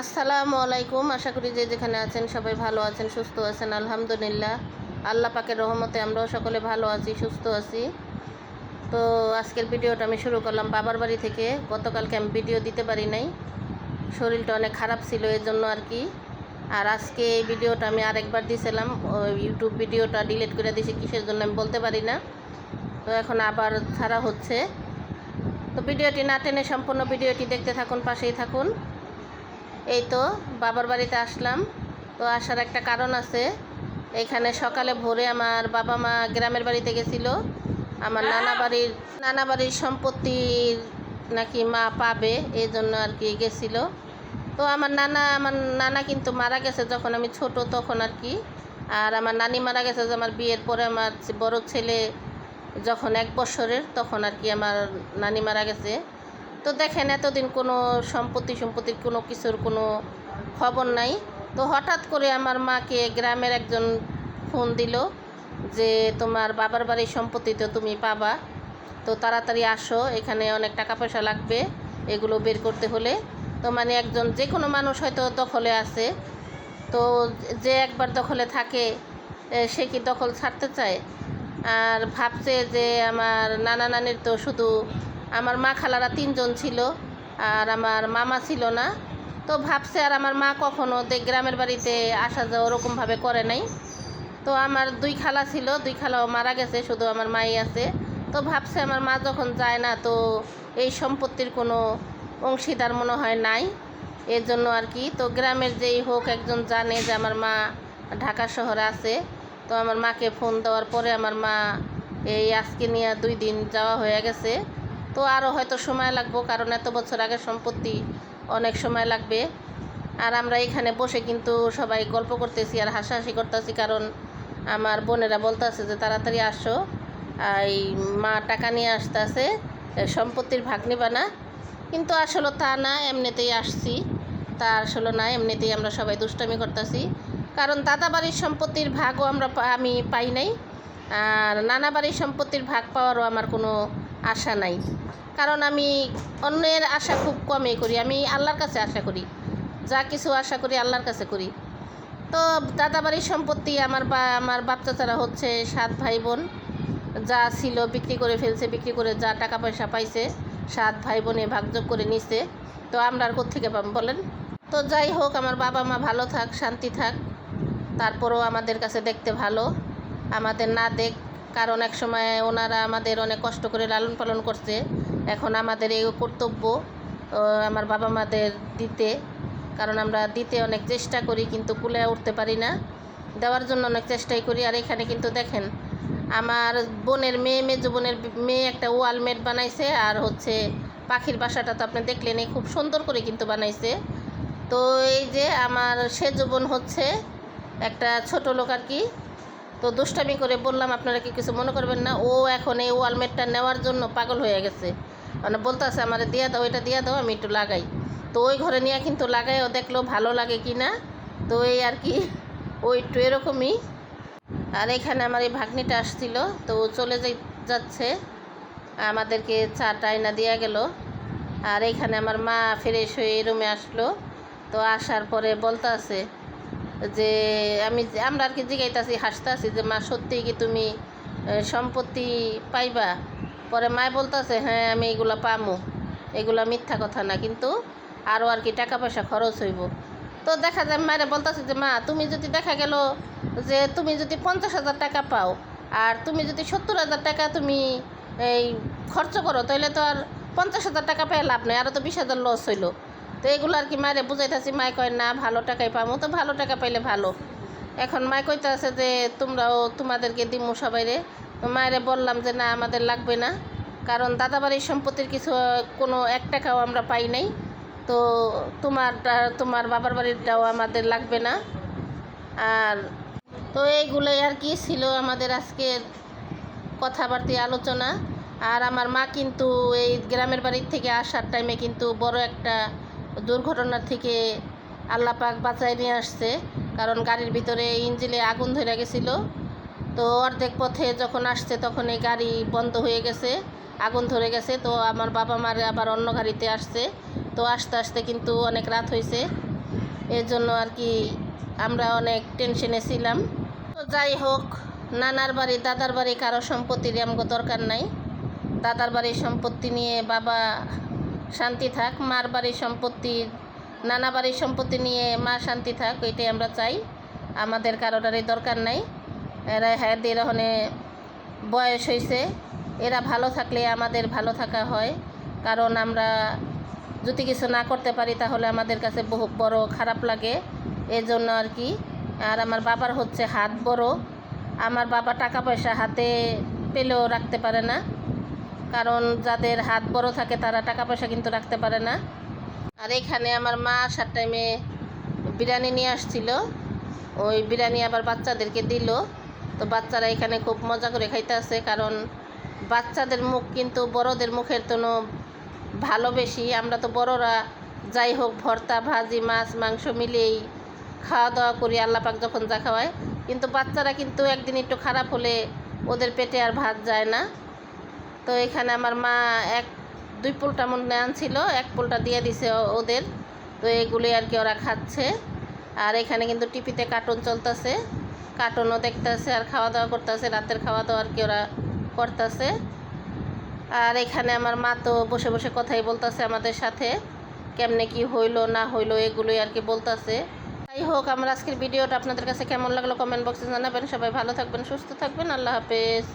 আসসালামু আলাইকুম। আশা করি যে যেখানে আছেন সবাই ভালো আছেন, সুস্থ আছেন। আলহামদুলিল্লাহ। আল্লাহ পাকের রহমতে আমরাও সকলে ভালো আছি, সুস্থ আছি। তো আজকের ভিডিওটা আমি শুরু করলাম বাবার বাড়ি থেকে। গতকালকে আমি ভিডিও দিতে পারি নাই। শরীরটা অনেক খারাপ ছিল এর জন্য আর কি। আর আজকে এই ভিডিওটা আমি আরেকবার দিয়েছিলাম ইউটিউব ভিডিওটা ডিলিট করে দিয়েছি কিসের জন্য আমি বলতে পারি না। তো এখন আবার ছাড়া হচ্ছে। তো ভিডিওটি না টেনে সম্পূর্ণ ভিডিওটি দেখতে থাকুন, পাশেই থাকুন। এই তো, বাবার বাড়িতে আসলাম। তো আসার একটা কারণ আছে। এখানে সকালে ভোরে আমার বাবা মা গ্রামের বাড়িতে গেছিল। আমার নানা বাড়ির নানা বাড়ির সম্পত্তির নাকি মা পাবে এই জন্য আর কি গেছিল। তো আমার নানা আমার নানা কিন্তু মারা গেছে যখন আমি ছোট তখন আর কি। আর আমার নানি মারা গেছে যে আমার বিয়ের পরে আমার বড় ছেলে যখন এক বছরের তখন আর কি আমার নানি মারা গেছে। তো দেখেন এতদিন কোনো সম্পত্তি, সম্পত্তির কোনো কিছুর কোনো খবর নাই। তো হঠাৎ করে আমার মাকে গ্রামের একজন ফোন দিল যে, তোমার বাবার বাড়ির সম্পত্তি তো তুমি পাবা, তো তাড়াতাড়ি আসো, এখানে অনেক টাকা পয়সা লাগবে, এগুলো বের করতে হলে। তো মানে একজন যে কোনো মানুষ হয়তো দখলে আছে। তো যে একবার দখলে থাকে সে কি দখল ছাড়তে চায়? আর ভাবছে যে, আমার নানা নানির তো শুধু আমার মা খালারা তিনজন ছিল আর আমার মামা ছিল না। তো ভাবছে আর আমার মা কখনো গ্রামের বাড়িতে আসা যাওয়া ওরকমভাবে করে নাই। তো আমার দুই খালা ছিল, দুই খালাও মারা গেছে, শুধু আমার মাই আছে। তো ভাবছে আমার মা যখন যায় না, তো এই সম্পত্তির কোনো অংশীদার মনে হয় নাই। এর জন্য আর কি, তো গ্রামের যেই হোক একজন জানে যে আমার মা ঢাকা শহরে আছে। তো আমার মাকে ফোন দেওয়ার পরে আমার মা এই আজকে নিয়ে দুই দিন যাওয়া হয়ে গেছে। তো আরও হয়তো সময় লাগবো, কারণ এত বছর আগে সম্পত্তি অনেক সময় লাগবে। আর আমরা এখানে বসে কিন্তু সবাই গল্প করতেছি আর হাসাহাসি করতেছি, কারণ আমার বোনেরা বলতেছে যে তাড়াতাড়ি আসো। এই মা টাকা নিয়ে আসতেছে সম্পত্তির ভাগ নিবা না। কিন্তু আসলে তা না, এমনিতেই আসছি। তা আসলে না, এমনিতেই আমরা সবাই দুষ্টামি করতেছি। কারণ দাদা বাড়ির সম্পত্তির ভাগও আমরা আমি পাই নাই। আর নানা বাড়ির সম্পত্তির ভাগ পাওয়ারও আমার কোনো আশা নাই। কারণ আমি অন্যের আশা খুব কমই করি। আমি আল্লাহর কাছে আশা করি। যা কিছু আশা করি আল্লাহর কাছে করি। তো দাদা বাড়ির সম্পত্তি আমার বা, আমার বাপ চাচারা হচ্ছে সাত ভাই বোন যা ছিল বিক্রি করে ফেলছে, বিক্রি করে যা টাকা পয়সা পাইছে, সাত ভাই বোনে ভাগযোগ করে নিছে। তো আমরা আর কোথেকে বলেন? তো যাই হোক, আমার বাবা মা ভালো থাক, শান্তি থাক। তারপরেও আমাদের কাছে দেখতে ভালো। আমাদের না দেখ কারণ এক সময় ওনারা আমাদের অনেক কষ্ট করে লালন পালন করছে। এখন আমাদের এই কর্তব্য আমার বাবা মাদের দিতে। কারণ আমরা দিতে অনেক চেষ্টা করি কিন্তু কুলে উঠতে পারি না। দেওয়ার জন্য অনেক চেষ্টাই করি। আর এখানে কিন্তু দেখেন, আমার বোনের মেয়ে, মেজো বোনের মেয়ে একটা ওয়ালমেট বানাইছে। আর হচ্ছে পাখির বাসাটা তো আপনি দেখলেন এই খুব সুন্দর করে কিন্তু বানাইছে। তো এই যে আমার সেজ বোন হচ্ছে একটা ছোট লোক আর কি। তো দুষ্টামি করে বললাম, আপনারা কি কিছু মনে করবেন না? ও এখন এই ওয়ালমেটটা নেওয়ার জন্য পাগল হয়ে গেছে। মানে বলতেছে, আমার দিয়ে দাও, এটা দিয়ে দাও, আমি একটু লাগাই। তো ওই ঘরে নিয়ে কিন্তু লাগাই ও দেখল ভালো লাগে কি না? তো এই আর কি ওই একটু এরকমই। আর এখানে আমার এই ভাগ্নিটা আসছিল, তো ও চলে যাচ্ছে। আমাদেরকে চা টাইনা দেওয়া গেল। আর এখানে আমার মা ফ্রেশ হয়ে রুমে আসলো। তো আসার পরে বলতে আছে যে আমি আমরা আর কি জিগাইতেছি হাসতে আছি যে, মা, সত্যিই কি তুমি সম্পত্তি পাইবা? পরে মায় বলতেছে হ্যাঁ আমি এগুলো পামু। এগুলো মিথ্যা কথা না, কিন্তু আরও আর কি টাকা পয়সা খরচ হইব। তো দেখা যায়, মায়েরা বলতেছে যে, মা, তুমি যদি দেখা গেল যে, তুমি যদি পঞ্চাশ হাজার টাকা পাও, আর তুমি যদি সত্তর হাজার টাকা তুমি এই খরচ করো তাহলে তো আর পঞ্চাশ হাজার টাকা পেয়ে লাভ নেই আরও তো বিশ হাজার লস হইল। তো এগুলো আর কি মায়েরে বুঝাইতেছি, মায় কয়, না, ভালো টাকাই পামো। তো ভালো টাকা পাইলে ভালো। এখন মায় কইতে আছে যে, তোমরাও তোমাদেরকে দিমু সবাইরে। তো মায়েরে বললাম যে, না, আমাদের লাগবে না। কারণ দাদাবাড়ির সম্পত্তির কিছু, কোনো এক টাকাও আমরা পাই নাই। তো তোমারটা, তোমার বাবার বাড়িরটাও আমাদের লাগবে না। আর তো এইগুলোই আর কি ছিল আমাদের আজকের কথাবার্তা, আলোচনা। আর আমার মা কিন্তু এই গ্রামের বাড়ির থেকে আসার টাইমে কিন্তু বড় একটা দুর্ঘটনার থেকে আল্লাহ পাক বাঁচায় নিয়ে আসছে। কারণ গাড়ির ভিতরে ইঞ্জিলে আগুন ধরে গেছিল। তো অর্ধেক পথে যখন আসছে তখন এই গাড়ি বন্ধ হয়ে গেছে, আগুন ধরে গেছে। তো আমার বাবা মার আবার অন্য গাড়িতে আসছে। তো আস্তে আস্তে কিন্তু অনেক রাত হয়েছে। এর জন্য আর কি আমরা অনেক টেনশনে ছিলাম। তো যাই হোক, নানার বাড়ি, দাদার বাড়ি কারও সম্পত্তির আমগো দরকার নাই। দাদার বাড়ির সম্পত্তি নিয়ে বাবা শান্তি থাক, মার বাড়ির সম্পত্তি, নানা বাড়ির সম্পত্তি নিয়ে মা শান্তি থাক, ওইটাই আমরা চাই। আমাদের কারোটারই দরকার নাই। এরা হ্যাঁ এরহনে বয়স হয়েছে এরা ভালো থাকলে আমাদের ভালো থাকা হয়। কারণ আমরা যদি কিছু না করতে পারি, তাহলে আমাদের কাছে বহু বড় খারাপ লাগে। এই জন্য আর কি। আর আমার বাবার হচ্ছে হাত বড়। আমার বাবা টাকা পয়সা হাতে পেলেও রাখতে পারে না। কারণ যাদের হাত বড় থাকে তারা টাকা পয়সা কিন্তু রাখতে পারে না। আর এখানে আমার মা আসার টাইমে বিরিয়ানি নিয়ে আসছিল। ওই বিরিয়ানি আবার বাচ্চাদেরকে দিল। তো বাচ্চারা এখানে খুব মজা করে খাইতে আছে কারণ বাচ্চাদের মুখ কিন্তু বড়দের মুখের তো ভালো বেশি। আমরা তো বড়রা যাই হোক, ভর্তা, ভাজি, মাছ, মাংস মিলেই খাওয়া দাওয়া করি আল্লাপাক যখন যা খাওয়ায়। কিন্তু বাচ্চারা কিন্তু একদিন একটু খারাপ হলে ওদের পেটে আর ভাত যায় না। তো এখানে আমার মা এক, দুই পোলটা মনে আনছিল, এক পোলটা দিয়ে দিছে ওদের। তো এগুলি আর কি ওরা খাচ্ছে। আর এখানে কিন্তু টিভিতে কার্টুন চলতেছে। কার্টুনও দেখতেছে আর খাওয়া দাওয়া করতেছে, রাতের খাওয়া দাওয়া আর কি ওরা করতেছে। আর এখানে আমার মা তো বসে বসে কথাই বলতেছে আমাদের সাথে, কেমনে কি হইল, না হইল, এগুলোই আর কি বলতেছে। যাই হোক, আমার আজকের ভিডিওটা আপনাদের কাছে কেমন লাগল কমেন্ট বক্সে জানাবেন। সবাই ভালো থাকবেন, সুস্থ থাকবেন। আল্লাহ হাফেজ।